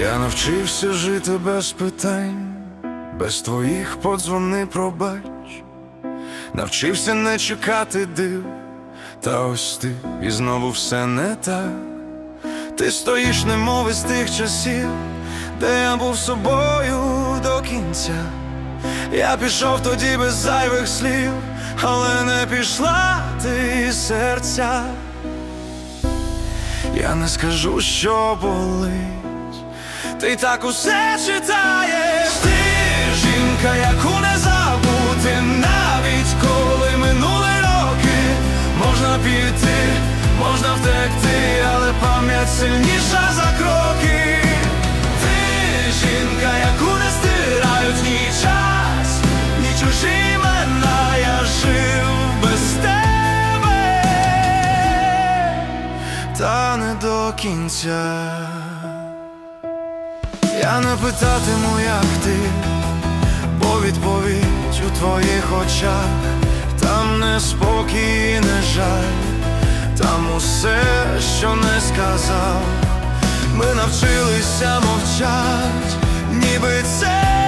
Я навчився жити без питань, без твоїх подзвони пробач, навчився не чекати див, та ось ти і знову все не так. Ти стоїш, немов із тих часів, де я був собою до кінця. Я пішов тоді без зайвих слів, але не пішла ти серця. Я не скажу, що болить, ти так усе читаєш. Ти жінка, яку не забути, навіть коли минули роки, можна піти, можна втекти, але пам'ять сильніша за кроки. Ти жінка, яку не стирають ні час, ні чужі імена, я жив без тебе, та не до кінця. Я не питатиму, як ти, бо відповідь у твоїх очах, там не спокій, не жаль, там усе, що не сказав, ми навчилися мовчать, ніби це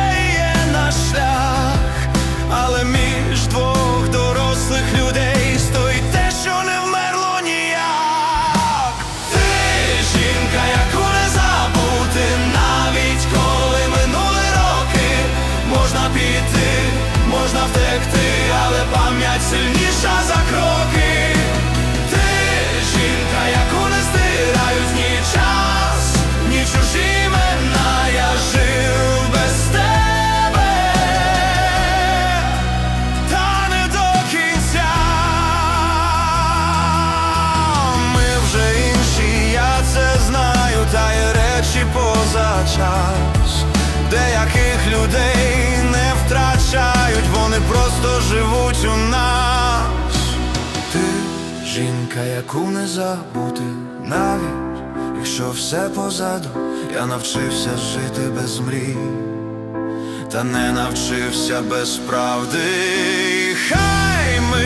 живуть у нас. Ти жінка, яку не забути, навіть якщо все позаду, я навчився жити без мрій, та не навчився без правди. Хай ми